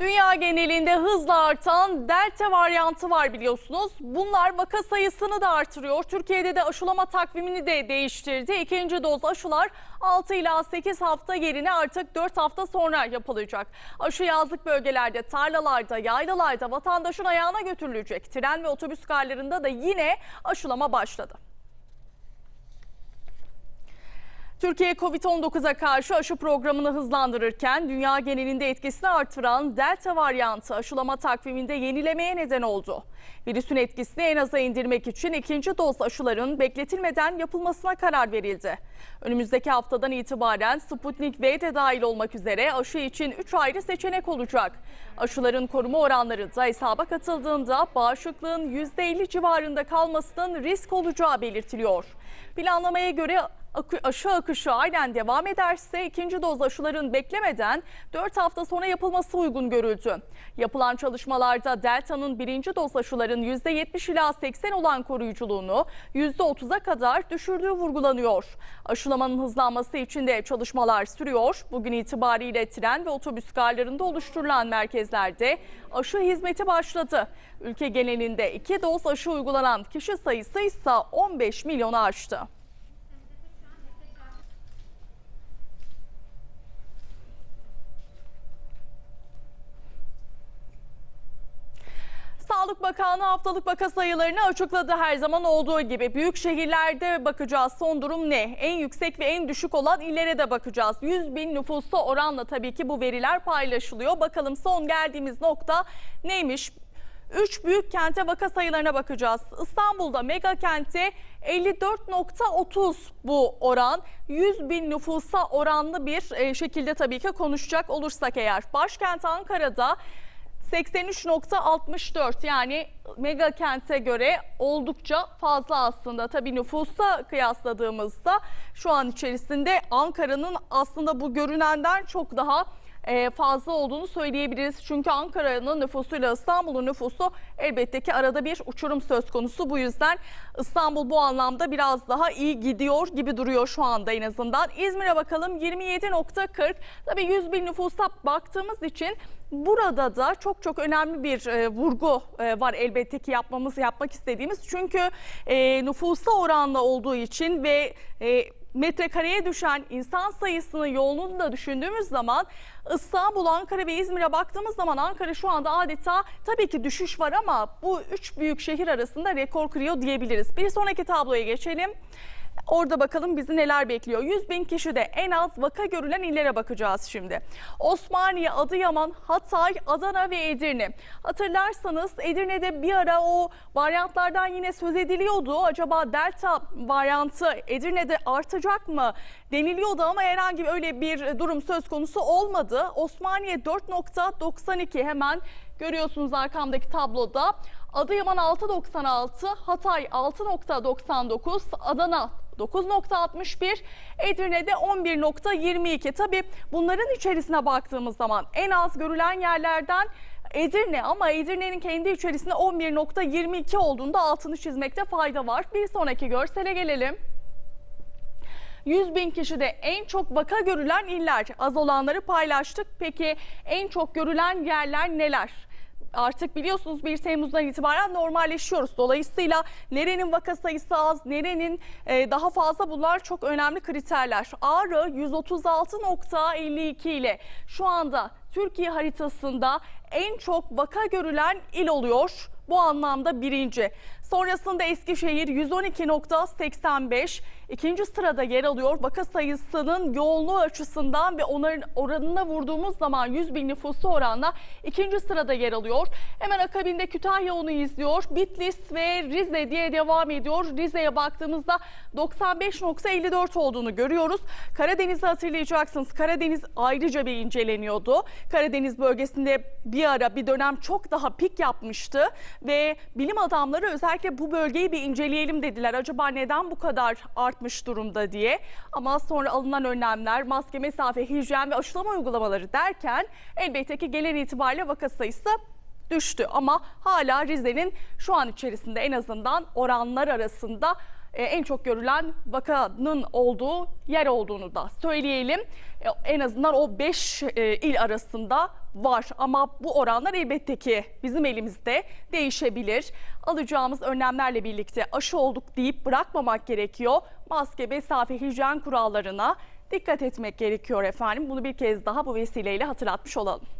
Dünya genelinde hızla artan delta varyantı var biliyorsunuz. Bunlar vaka sayısını da artırıyor. Türkiye'de de aşılama takvimini de değiştirdi. İkinci doz aşılar 6 ila 8 hafta yerine artık 4 hafta sonra yapılacak. Aşı yazlık bölgelerde, tarlalarda, yaylalarda vatandaşın ayağına götürülecek. Tren ve otobüs garlarında da yine aşılama başladı. Türkiye Covid-19'a karşı aşı programını hızlandırırken dünya genelinde etkisini artıran delta varyantı aşılama takviminde yenilemeye neden oldu. Virüsün etkisini en aza indirmek için ikinci doz aşıların bekletilmeden yapılmasına karar verildi. Önümüzdeki haftadan itibaren Sputnik V de dahil olmak üzere aşı için 3 ayrı seçenek olacak. Aşıların koruma oranları da hesaba katıldığında bağışıklığın %50 civarında kalmasının risk olacağı belirtiliyor. Planlamaya göre aşı akışı aynen devam ederse ikinci doz aşıların beklemeden 4 hafta sonra yapılması uygun görüldü. Yapılan çalışmalarda Delta'nın birinci doz aşıların %70 ila 80 olan koruyuculuğunu %30'a kadar düşürdüğü vurgulanıyor. Aşılamanın hızlanması için de çalışmalar sürüyor. Bugün itibariyle tren ve otobüs garlarında oluşturulan merkezlerde aşı hizmeti başladı. Ülke genelinde iki doz aşı uygulanan kişi sayısı ise 15 milyonu aştı. Sağlık Bakanlığı haftalık vaka sayılarını açıkladı her zaman olduğu gibi. Büyük şehirlerde bakacağız son durum ne? En yüksek ve en düşük olan illere de bakacağız. 100 bin nüfusa oranla tabii ki bu veriler paylaşılıyor. Bakalım son geldiğimiz nokta neymiş? 3 büyük kente vaka sayılarına bakacağız. İstanbul'da mega kente 54.30 bu oran. 100 bin nüfusa oranlı bir e, şekilde tabii ki konuşacak olursak eğer. Başkent Ankara'da 83.64 yani mega kente göre oldukça fazla aslında. Tabii nüfusa kıyasladığımızda şu an içerisinde Ankara'nın aslında bu görünenden çok daha fazla olduğunu söyleyebiliriz. Çünkü Ankara'nın nüfusuyla İstanbul'un nüfusu elbette ki arada bir uçurum söz konusu. Bu yüzden İstanbul bu anlamda biraz daha iyi gidiyor gibi duruyor şu anda en azından. İzmir'e bakalım 27.40. Tabii 100 bin nüfusa baktığımız için Burada da çok çok önemli bir e, vurgu e, var elbette ki yapmamız yapmak istediğimiz. Çünkü e, nüfusa oranla olduğu için ve e, metrekareye düşen insan sayısının yoğunluğunu da düşündüğümüz zaman İstanbul, Ankara ve İzmir'e baktığımız zaman Ankara şu anda adeta tabii ki düşüş var ama bu üç büyük şehir arasında rekor kırıyor diyebiliriz. Bir sonraki tabloya geçelim. Orada bakalım bizi neler bekliyor. 100 bin kişi de en az vaka görülen illere bakacağız şimdi. Osmaniye, Adıyaman, Hatay, Adana ve Edirne. Hatırlarsanız Edirne'de bir ara o varyantlardan yine söz ediliyordu. Acaba delta varyantı Edirne'de artacak mı deniliyordu ama herhangi öyle bir durum söz konusu olmadı. Osmaniye 4.92 hemen görüyorsunuz arkamdaki tabloda. Adıyaman 6.96, Hatay 6.99, Adana 9.61, Edirne'de 11.22. Tabii bunların içerisine baktığımız zaman en az görülen yerlerden Edirne ama Edirne'nin kendi içerisinde 11.22 olduğunda altını çizmekte fayda var. Bir sonraki görsele gelelim. 100 bin kişide en çok vaka görülen iller az olanları paylaştık. Peki en çok görülen yerler neler? Artık biliyorsunuz 1 Temmuz'dan itibaren normalleşiyoruz. Dolayısıyla nerenin vaka sayısı az, nerenin e, daha fazla bunlar çok önemli kriterler. Ağrı 136.52 ile şu anda Türkiye haritasında en çok vaka görülen il oluyor. Bu anlamda birinci. Sonrasında Eskişehir 112.85 ikinci sırada yer alıyor. Vaka sayısının yoğunluğu açısından ve onların oranına vurduğumuz zaman 100 bin nüfusu oranla ikinci sırada yer alıyor. Hemen akabinde Kütahya onu izliyor. Bitlis ve Rize diye devam ediyor. Rize'ye baktığımızda 95.54 olduğunu görüyoruz. Karadeniz'i hatırlayacaksınız. Karadeniz ayrıca bir inceleniyordu. Karadeniz bölgesinde ara bir dönem çok daha pik yapmıştı ve bilim adamları özellikle bu bölgeyi bir inceleyelim dediler. Acaba neden bu kadar artmış durumda diye. Ama sonra alınan önlemler, maske, mesafe, hijyen ve aşılama uygulamaları derken elbette ki gelen itibariyle vaka sayısı düştü. Ama hala Rize'nin şu an içerisinde en azından oranlar arasında en çok görülen vakanın olduğu yer olduğunu da söyleyelim. E, En azından o 5 il arasında var ama bu oranlar elbette ki bizim elimizde değişebilir. Alacağımız önlemlerle birlikte aşı olduk deyip bırakmamak gerekiyor. Maske, mesafe, hijyen kurallarına dikkat etmek gerekiyor efendim. Bunu bir kez daha bu vesileyle hatırlatmış olalım.